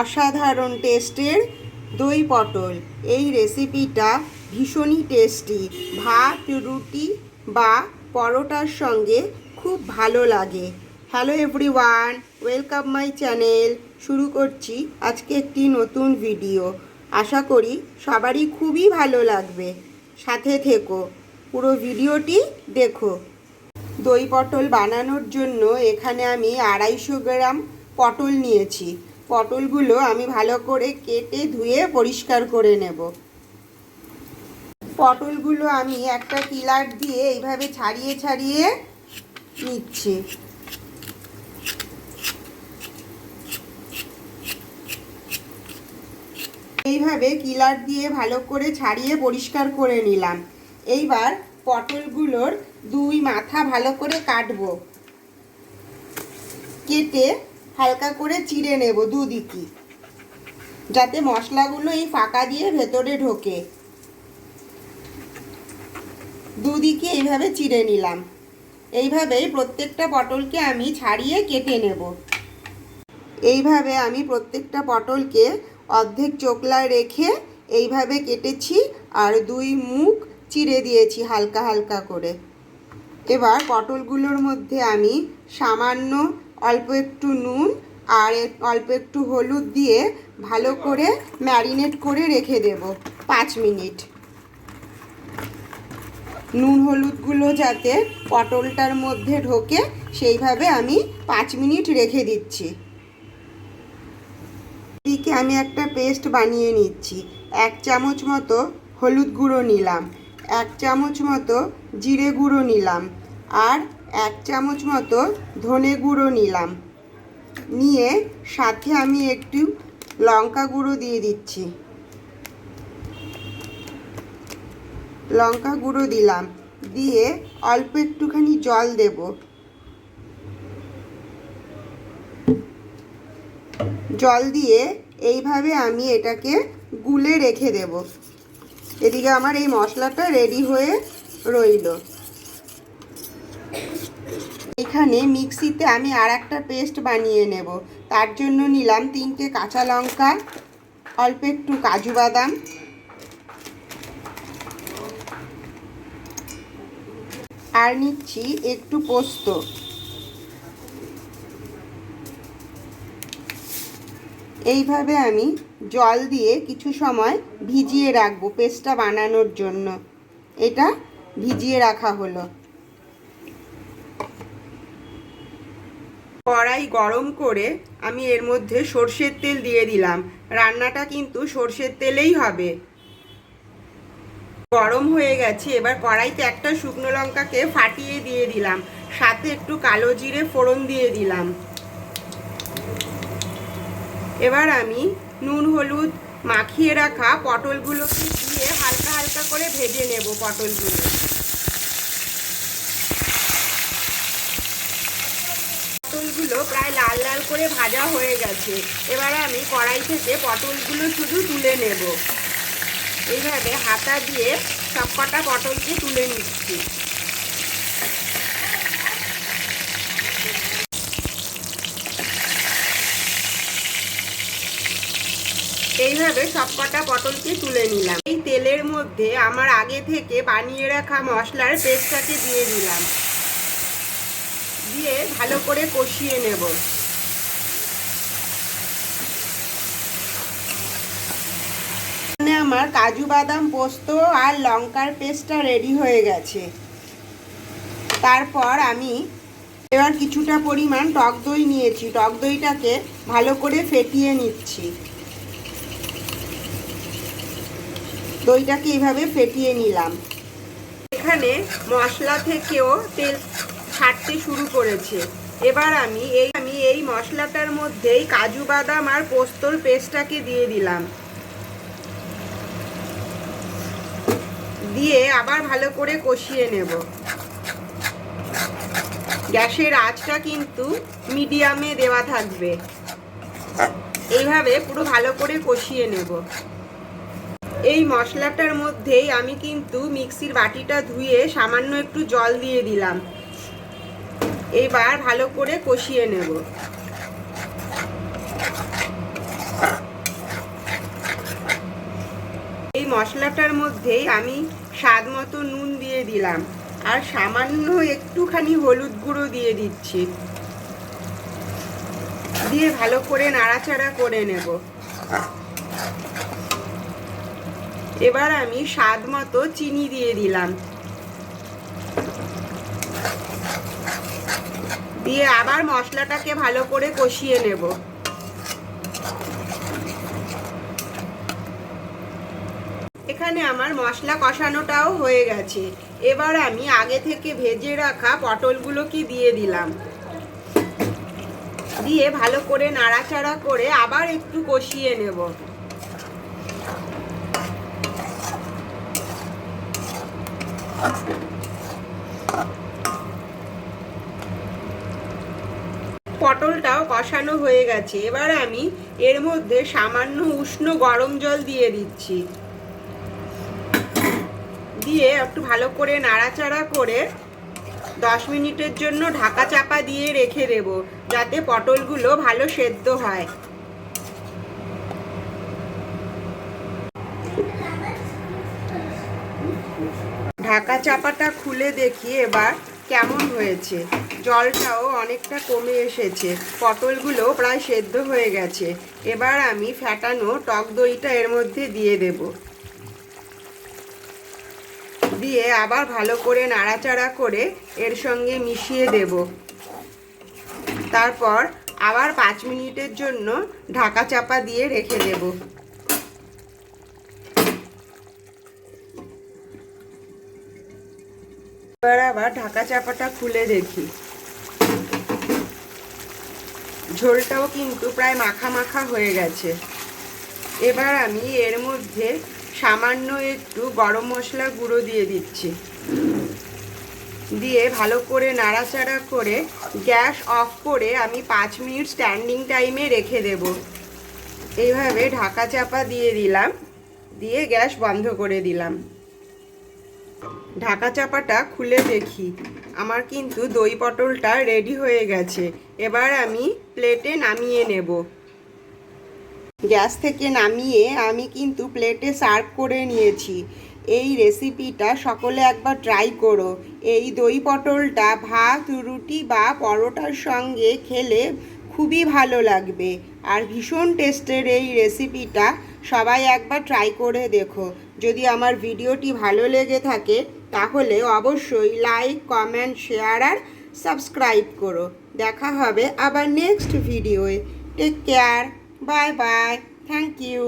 অসাধারণ টেস্টের দই পটল। এই রেসিপিটা ভীষণই টেস্টি ভাত, রুটি বা পরোটার সঙ্গে খুব ভালো লাগে। Hello everyone welcome my channel শুরু করছি আজকে একটি নতুন ভিডিও আশা করি সবারই খুবই ভালো লাগবে। সাথে থেকো, পুরো ভিডিওটি দেখো। দই পটল বানানোর জন্য এখানে আমি আড়াইশো গ্রাম পটল নিয়েছি। পটলগুলো আমি ভালো করে কেটে ধুয়ে পরিষ্কার করে নেব। পটলগুলো আমি একটা কিলার দিয়ে এইভাবে ছাড়িয়ে ছাড়িয়ে নিচ্ছি। এইভাবে কিলার দিয়ে ভালো করে ছাড়িয়ে পরিষ্কার করে নিলাম। এইবার পটলগুলোর দুই মাথা ভালো করে কাটবো। কেটে হালকা করে চিড়ে নেব দুদিকই। যাতে মশলাগুলো এই ফাঁকা দিয়ে ভেতরে ঢোকে। দুদিকে এইভাবে চিড়ে নিলাম। এইভাবেই প্রত্যেকটা পটলকে আমি ছাড়িয়ে কেটে নেব। এইভাবে আমি প্রত্যেকটা পটলকে অর্ধেক চোকলায় রেখে এইভাবে কেটেছি আর দুই মুখ চিড়ে দিয়েছি হালকা হালকা করে। এবার পটলগুলোর মধ্যে আমি সামান্য অল্প একটু নুন আর অল্প একটু হলুদ দিয়ে ভালো করে ম্যারিনেট করে রেখে দেব পাঁচ মিনিট। নুন হলুদগুলো যাতে পটলটার মধ্যে ঢোকে সেইভাবে আমি পাঁচ মিনিট রেখে দিচ্ছি। এদিকে আমি একটা পেস্ট বানিয়ে নিচ্ছি। এক চামচ মতো হলুদ গুঁড়ো নিলাম, এক চামচ মতো জিরে গুঁড়ো নিলাম আর এক চামচ মতো ধনে গুঁড়ো নিলাম। নিয়ে সাথে আমি একটু লঙ্কা গুঁড়ো দিয়ে দিচ্ছি। লঙ্কা গুঁড়ো দিলাম। দিয়ে অল্প একটুখানি জল দেব। জল দিয়ে এইভাবে আমি এটাকে গুলে রেখে দেব। এদিকে আমার এই মশলাটা রেডি হয়ে রইল। এখানে মিক্সিতে আমি আর একটা পেস্ট বানিয়ে নেব। তার জন্য নিলাম তিনটে কাঁচা লঙ্কা, অল্প একটু কাজু বাদাম। আর নিচ্ছি একটু পোস্ত। এইভাবে আমি জল দিয়ে কিছু সময় ভিজিয়ে রাখব পেস্টটা বানানোর জন্য। এটা ভিজিয়ে রাখা হলো। কড়াই গরম করে আমি এর মধ্যে সর্ষের তেল দিয়ে দিলাম। রান্নাটা কিন্তু সর্ষের তেলেই হবে। গরম হয়ে গেছে, এবার কড়াইতে একটা শুকনো লঙ্কাকে ফাটিয়ে দিয়ে দিলাম। সাথে একটু কালো জিরে ফোড়ন দিয়ে দিলাম। এবার আমি নুন, হলুদ মাখিয়ে রাখা পটলগুলোকে দিয়ে হালকা হালকা করে ভেজে নেব পটলগুলো। পটলগুলো প্রায় লাল লাল করে ভাজা হয়ে গেছে। এবারে আমি কড়াই থেকে পটলগুলো শুধু তুলে নেব। এইভাবে হাতা দিয়ে সব কটা পটলকে তুলে নিচ্ছি। এইভাবে সব কটা পটলকে তুলে নিলাম। এই তেলের মধ্যে আমার আগে থেকে বানিয়ে রাখা মশলার পেস্টটাকে দিয়ে দিলাম। দিয়ে ভালো করে কষিয়ে নেব। আমার কাজু বাদাম পোস্ত আর লঙ্কার পেস্টটা রেডি হয়ে গেছে। তারপর আমি এবার কিছুটা পরিমাণ টক দই নিয়েছি। টক দইটাকে ভালো করে ফেটিয়ে নিচ্ছি। দইটাকে এইভাবে ফেটিয়ে নিলাম। এখানে মশলা থেকেও তেল ছাড়তে শুরু করেছে। এবার আমি এই আমি এই মশলাটার মধ্যেই কাজু বাদাম আর পোস্তর পেস্টটাকে দিয়ে দিলাম। দিয়ে আবার ভালো করে কষিয়ে নেব। গ্যাসের আঁচটা কিন্তু মিডিয়ামে দেওয়া থাকবে। এইভাবে পুরো ভালো করে কষিয়ে নেব। এই মশলাটার মধ্যেই আমি কিন্তু মিক্সির বাটিটা ধুয়ে সামান্য একটু জল দিয়ে দিলাম। এবার ভালো করে কষিয়ে নেব। এই মশলাটার মধ্যে আমি স্বাদ মতো নুন দিয়ে দিলাম আর সামান্য একটুখানি হলুদ গুঁড়ো দিয়ে দিচ্ছি। দিয়ে ভালো করে নাড়াচাড়া করে নেব। এবার আমি স্বাদ মতো চিনি দিয়ে দিলাম। দিয়ে আবার মশলাটাকে ভালো করে কষিয়ে নেব। এখানে আমার মশলা কষানোটাও হয়ে গেছে। এবার আমি আগে থেকে ভেজে রাখা পটলগুলোকে দিয়ে দিলাম। দিয়ে ভালো করে নাড়াচাড়া করে আবার একটু কষিয়ে নেব। পটলটাও কষানো হয়ে গেছে। এবার আমি এর মধ্যে সামান্য উষ্ণ গরম জল দিয়ে দিচ্ছি। দিয়ে একটু ভালো করে নাড়াচাড়া করে দশ মিনিটের জন্য ঢাকা চাপা দিয়ে রেখে দেব, যাতে পটলগুলো ভালো সেদ্ধ হয়। ঢাকা চাপাটা খুলে দেখি এবার। কেমন হয়েছে? জলটাও অনেকটা কমে এসেছে। পটলগুলো প্রায় সেদ্ধ হয়ে গেছে। এবার আমি ফ্যাটানো টক দইটা এর মধ্যে দিয়ে দেব। দিয়ে আবার ভালো করে নাড়াচাড়া করে এর সঙ্গে মিশিয়ে দেব। তারপর আবার পাঁচ মিনিটের জন্য ঢাকা চাপা দিয়ে রেখে দেবো। এবার আবার ঢাকা চাপাটা খুলে দেখি। ঝোলটাও কিন্তু প্রায় মাখা মাখা হয়ে গেছে। এবার আমি এর মধ্যে সামান্য একটু গরম মশলা গুঁড়ো দিয়ে দিচ্ছি। দিয়ে ভালো করে নাড়াচাড়া করে গ্যাস অফ করে আমি পাঁচ মিনিট স্ট্যান্ডিং টাইমে রেখে দেব। এইভাবে ঢাকা চাপা দিয়ে দিলাম। দিয়ে গ্যাস বন্ধ করে দিলাম। ঢাকা চাপাটা খুলে দেখি। আমার কিন্তু দই পটলটা রেডি হয়ে গেছে। এবার আমি প্লেটে নামিয়ে নেব। গ্যাস থেকে নামিয়ে আমি কিন্তু প্লেটে সার্ভ করে নিয়েছি। এই রেসিপিটা সকলে একবার ট্রাই করো। এই দই পটলটা ভাত, রুটি বা পরোটার সঙ্গে খেলে খুবই ভালো লাগবে। আর ভীষণ টেস্টের এই রেসিপিটা সবাই একবার ট্রাই করে দেখো। যদি আমার ভিডিওটি ভালো লেগে থাকে, তাহলে অবশ্যই লাইক কমেন্ট শেয়ার আর সাবস্ক্রাইব করো। দেখা হবে আবার next ভিডিওয়ে take care bye bye thank you